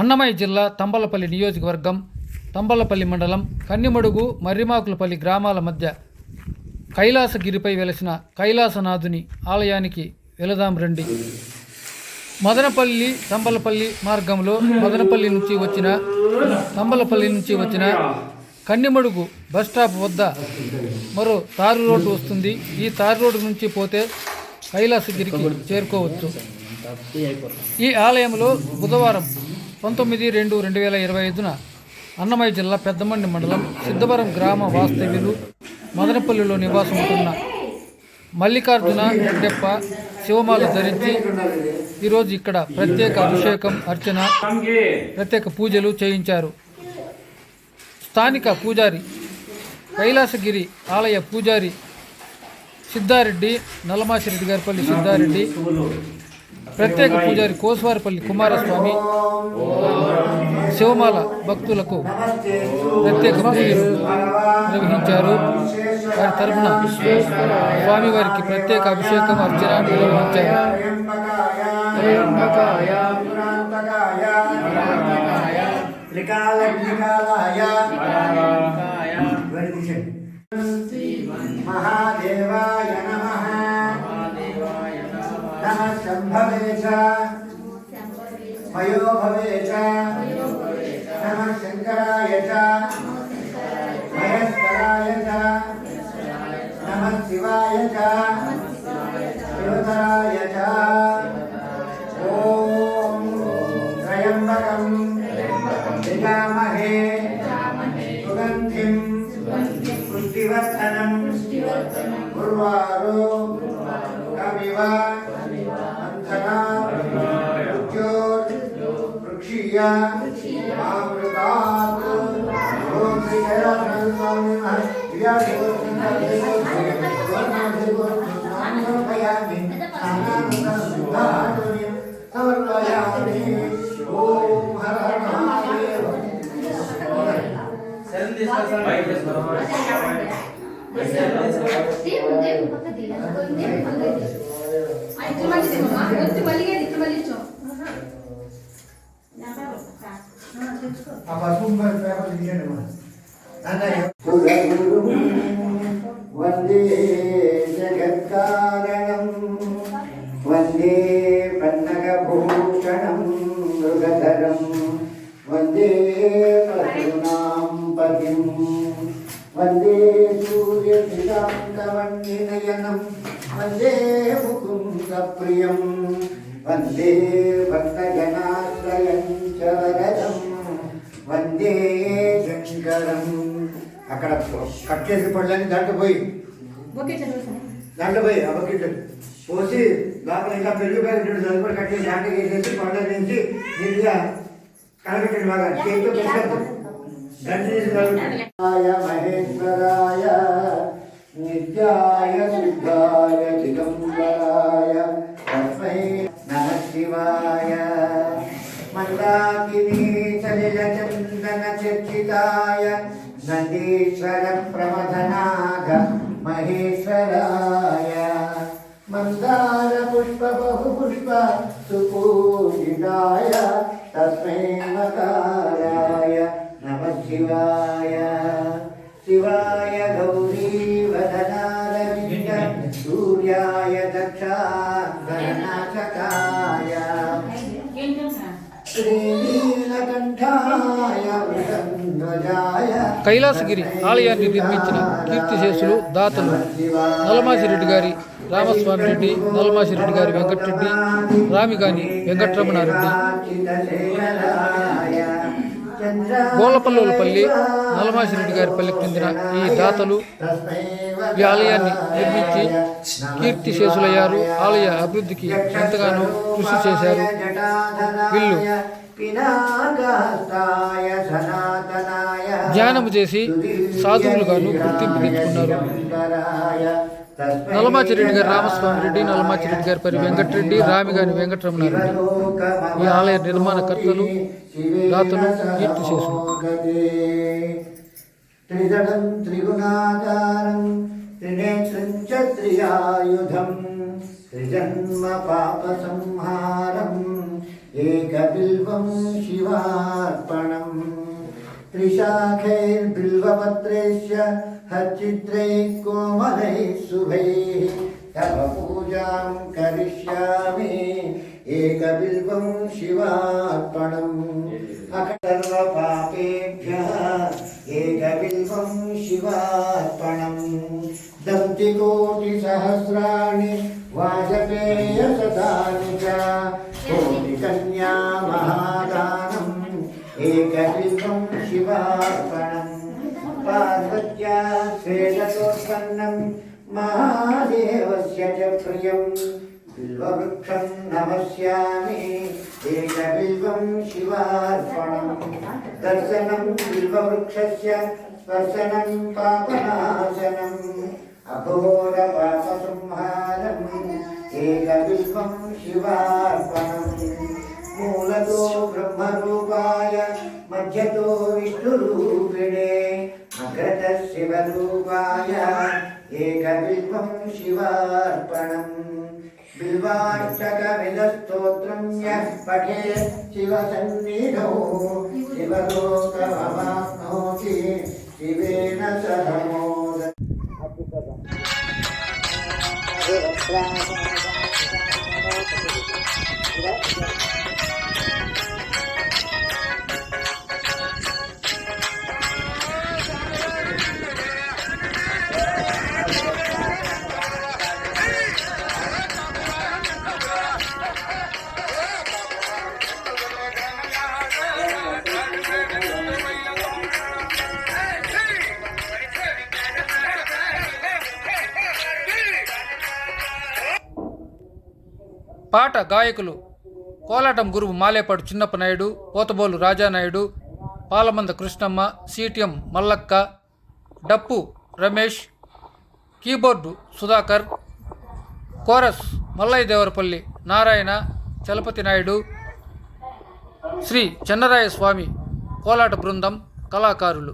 అన్నమయ్య జిల్లా తంబలపల్లి నియోజకవర్గం తంబలపల్లి మండలం కన్నిమడుగు మర్రిమాకులపల్లి గ్రామాల మధ్య కైలాసగిరిపై వెలసిన కైలాసనాథుని ఆలయానికి వెళదాం రండి. మదనపల్లి తంబలపల్లి మార్గంలో మదనపల్లి నుంచి వచ్చిన తంబలపల్లి నుంచి వచ్చిన కన్నిమడుగు బస్ స్టాప్ వద్ద మరో తారు రోడ్డు వస్తుంది. ఈ తారు రోడ్డు నుంచి పోతే కైలాసగిరికి చేరుకోవచ్చు. ఈ ఆలయంలో బుధవారం పంతొమ్మిది రెండు రెండు వేల ఇరవై ఐదున అన్నమయ్య జిల్లా పెద్దమండి మండలం సిద్ధవరం గ్రామ వాస్తవ్యులు మదనపల్లిలో నివాసం ఉంటున్న మల్లికార్జున రెడ్డెప్ప శివమాల ధరించి ఈరోజు ఇక్కడ ప్రత్యేక అభిషేకం అర్చన ప్రత్యేక పూజలు చేయించారు. స్థానిక పూజారి కైలాసగిరి ఆలయ పూజారి సిద్ధారెడ్డి నల్లమాసిరెడ్డి గారిపల్లి సిద్ధారెడ్డి ప్రత్యేక పూజారి కోస్వారిపల్లి కుమారస్వామి శివమాల భక్తులకు ప్రత్యేక పూజలు నిర్వహించారు. వారి తరఫున స్వామివారికి ప్రత్యేక అభిషేకం అర్చన నిర్వహించారు. మహాదేవాయ నమః నమః. శంభవే చ మయో చ నమః శంకరాయ చ మహేశ్వరాయ చ నమః శివాయ చ శివతరాయ చ ఓం త్రయంబకం విజామహే సుగంధిం పుష్టివర్ధనం గురువారో కవివ दिया राम प्रताप ओम श्री कैलाश स्वामी महाराज क्रिया देव सुंदर देव सुंदर देव समर्पयामि सामनां सुधातुनि समर्पयामि ओम हर हर महादेव सेवन दिस का सर भाई दिस बराबर देव देव पक्का दिया कोई देव पक्का दिया आई तुम्हारी देखो माँ तुम मलिगे ఆ పసుపు పేపర్ తీయండి వందే జగత్కారణం వందే పన్నగభూషణం మృగధరం వందే పశూనాం పతిం వందే సూర్యశితాంతవన్నినయనం వందే వందే చ వరదం వందే శంకరం అక్కడ కట్ చేసి పళ్ళని దాంట్లో పోయి. దాంట్లో పోయి ఆ బకెట్ పోసి లోపల ఇంకా పెళ్ళి ప్యాకెట్ చదువుకొని కట్ చేసి దాంట్లో వేసేసి పళ్ళ నుంచి నీట్గా కలగట్టండి బాగా. చేతితో పెట్టారు. మహేశ్వరాయ నిత్యాయ శుద్ధాయ చర్చితాయ నందీశ్వర ప్రమథనాథ మహేశ్వరాయ. మందార పుష్ప బహు పుష్ప సుపూజితాయ తస్మై మకారాయ నమ శివాయ. శివాయ గౌరీ వదనారవింద సూర్యాయ దక్షాధరనాశకాయ శ్రీనీలకంఠాయ కైలాసగిరి ఆలయాన్ని నిర్మించిన కీర్తిశేషులు దాతలు నల్లమాసిరెడ్డి గారి రామస్వామి రెడ్డి నల్లమాసిరెడ్డి గారి వెంకటరెడ్డి రామిగాని వెంకటరమణారెడ్డి గోలపల్లులపల్లి నల్లమాసిరెడ్డి గారి పల్లికి చెందిన ఈ దాతలు ఈ ఆలయాన్ని నిర్మించి కీర్తిశేషులయ్యారు. ఆలయ అభివృద్ధికి ఎంతగానో కృషి చేశారు. వీళ్ళు ధ్యానము చేసి సాధువులుగాను గుర్తింపు తెచ్చుకున్నారు. నల్లమాచిరెడ్డి గారి రామస్వామి రెడ్డి నల్లమాచిరెడ్డి గారి పరి వెంకటరెడ్డి రామిగాని వెంకటరమణారెడ్డి. ఈ ఆలయ నిర్మాణకర్తలు దాతలు కీర్తిశేషులు త్రిదళం త్రిగుణాకారం త్రినేత్రం చ త్రియాయుధం త్రిజన్మ పాప సంహారం. एकबिल्वं शिवार्पणम् त्रिशाखैर्बिल्वपत्रेश्च हच्चित्रैः कोमलैः शुभैः तव करिष्यामि। एकबिल्वं शिवार्पणम्। सर्वपापेभ्यः एकबिल्वं शिवार्पणम्। दन्तिकोटिसहस्राणि बिल्ववृक्षं नमस्यामि। एकबिल्वं शिवार्पणम् दर्शनं बिल्ववृक्षस्य स्पर्शनं पापनाशनम्। अघोरपापसंहारम् एकबिल्वं शिवार्पणम्। मूलतो ब्रह्मरूपाय मध्यतो विष्णुरूपिणे अग्रतः शिवरूपाय एकबिल्वं शिवार्पणम्। बिल्वाष्टकमिदस्तोत्रं यः पठेत् शिवसन्निधौ शिवलोकमवाप्नोति शिवेन सह मोद పాట గాయకులు కోలాటం గురువు మాలేపాడు చిన్నప్ప నాయుడు పోతబోలు రాజానాయుడు పాలమంద కృష్ణమ్మ సిటిఎం మల్లక్క డప్పు రమేష్ కీబోర్డు సుధాకర్ కోరస్ మల్లయ్య దేవరపల్లి నారాయణ చలపతి నాయుడు శ్రీ చెన్నరాయ స్వామి కోలాట బృందం కళాకారులు.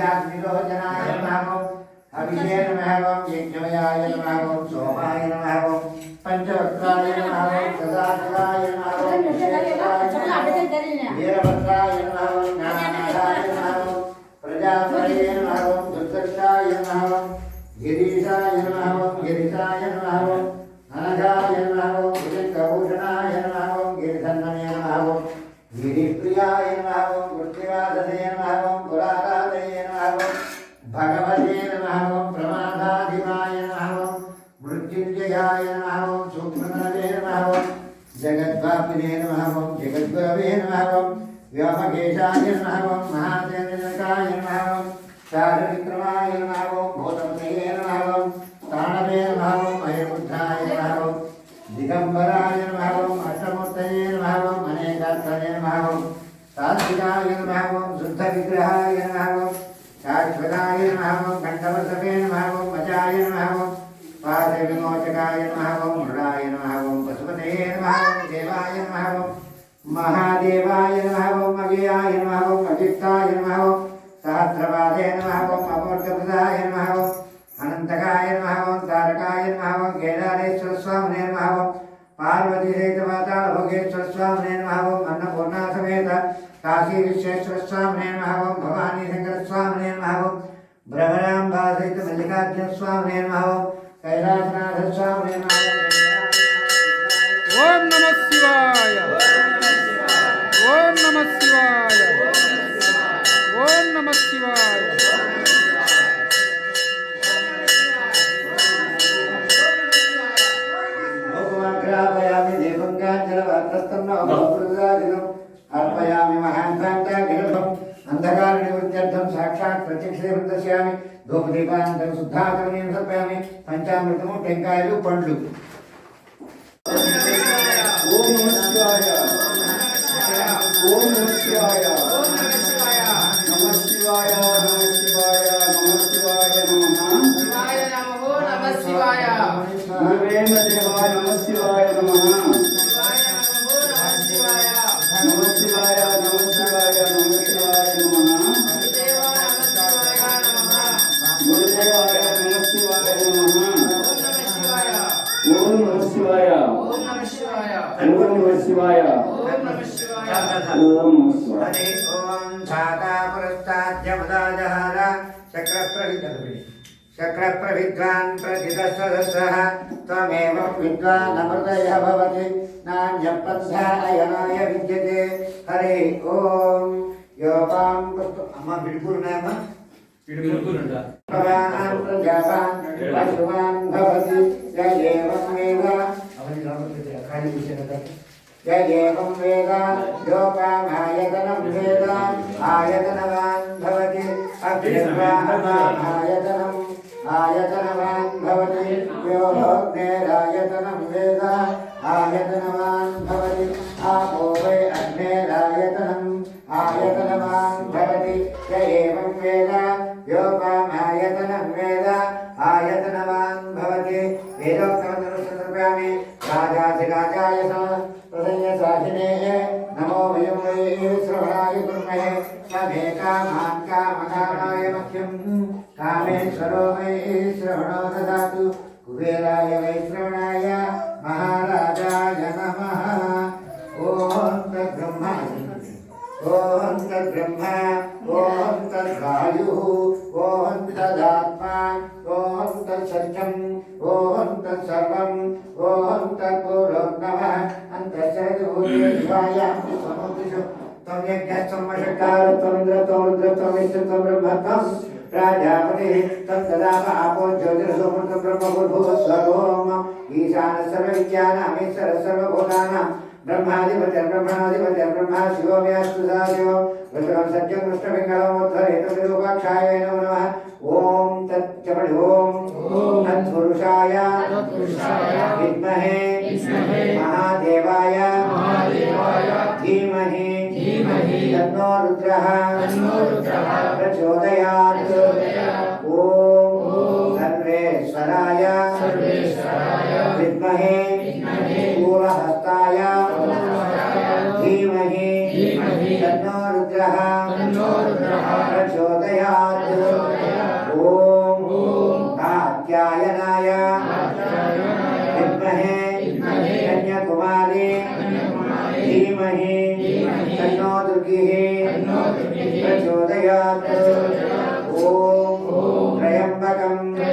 पूजाग्निरो जनाय नमः। हविषे नमः वं यज्ञमयाय नमः वं सोमाय नमः वं पञ्चवक्त्राय नमः। वं सदाशिवाय नमः वं वीरभ పరాత్మనే నమహవం జగద్గురవే నమహవం వ్యోమకేశాయ నమహవం మహాచంద్రకాయ నమహవం శారవిక్రమాయ నమహవం భూతపతయే నమహవం ప్రాణవే నమహవం అయబుద్ధాయ నమహవం దిగంబరాయ నమహవం అష్టమూర్తయే నమహవం అనేకాత్మయ నమహవం సాత్వికాయ నమహవం శుద్ధ విగ్రహాయ నమహవం శాశ్వతాయ నమహవం కంఠవసవే నమహవం మజాయ నమహవం పాద విమోచకాయ నమహవం మృడాయ నమహవం పశుపతే నమః దేవాయ నమః మహాదేవాయ నమ అవ్యయాయ నమః అజిత్తాయ నమః సహస్రపాదే నమః అమూర్తప్రదాయ నమః అనంతకాయ నమః తారకాయ నమః కేదారేశ్వర స్వామినే నమః పార్వతీ సహిత పాతాళ భోగేశ్వర స్వామినే నమః అన్నపూర్ణా సమేత కాశీ విశ్వేశ్వర స్వామినే నమః భవానీ శంకర స్వామినే నమః భ్రమరాంబా సహిత మల్లికార్జున స్వామినే నమః కైలాసనాథ స్వామినే నమః ఓం నమ శివాయ. ఓం నమ శివాయ. ఓం నమ శివాయ. అర్పయామి మహాంతాంతాగిరభం అంధకార నివృత్త్యర్థం సాక్షాత్ ప్రత్యక్షదేవం దర్శయామి ధూపదీపానంతరం శుద్ధాకరణీయం సమర్పయామి. పంచామృతము టెంకాయలు పండ్లు. ఓం నమ శివాయ ఓం నమ శివాయ నమ శివాయ నమ శివాయ నమ శివాయ నమ శివాయ నమో నమ శివాయ నవేన దేవాయ నమ శివాయ నమ శివాయ నమో నమ శివాయ నమ శివాయ నమ శివాయ నమ శివాయ నమ దేవా నమ శివాయ నమః గురుదేవాయ నమ శివాయ నమ శివాయ. ఓం నమ శివాయ. ఓం నమ శివాయ ఓం నమ శివాయ హరి ఓం చక్రప్రవిద్వాన్ చక్రప్రవిద్వాన్ ప్రథితసదస్సః త్వమేవ విద్వాన్ అమృతయ భవతి నాణ్యపంథాయనాయ విద్యతే. హరి ఓం యోపాం అమ్మ పశువాన్ భవతి. యయేవం వేద అవన్నీ రాబోతుంది ఖాళీ విషయం యయేవం వేద యోపామాయతనం వేద ఆయతనవాన్ భవతి అభ్యస్వాహమాన్ ईशान सर्व विज्ञान ईश्वर सर्वभूतानां ब्रह्माधिपत्य ब्रह्मणाधिपत्य ब्रह्मा शिवो व्यास्तु सदा देवो वसुरं सत्यं कृष्णपिङ्गलमोद्धरेतुरूपाक्षाय नमो। नमः ॐ तच्चपडि ॐ तत्पुरुषाय विद्महे महादेवाय धीमहि तन्नो रुद्रः प्रचोदयात्। ॐ ఓం సర్వేశ్వరాయ విద్మహే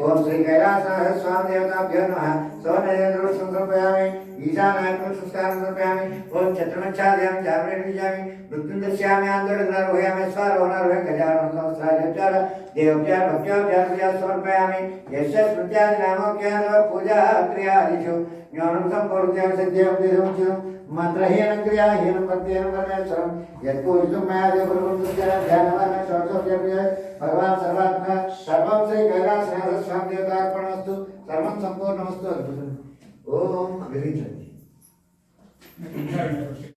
ఓం శ్రీ కైలాసనాథ స్వామి దేవతాభ్యో నమ సోనేంద్ర సమర్పయామి ఈశానాయకులు సంస్కారం సమర్పయామి ఓం మృత్యుం దర్శయామి దేవోపచార భక్త్యోపచార పూజా సమర్పయామి యశ స్మృత్యాది పూజా క్రియాదిషు జ్ఞానం సంపూర్ణ్యం సిద్ధ్యం मंत्रहीन क्रिया हीन भक्तिहीन परमेश्वरम यत्पूजितुं मया देवगुरुं तुभ्यः ध्यानवान् षोडशोऽप्यप्रिय भगवान् सर्वात्मा, सर्वं श्री कैलासनाथ स्वामी देवतार्पणमस्तु सर्वं सम्पूर्णमस्तु। अद्भुतम् ओम अग्रिम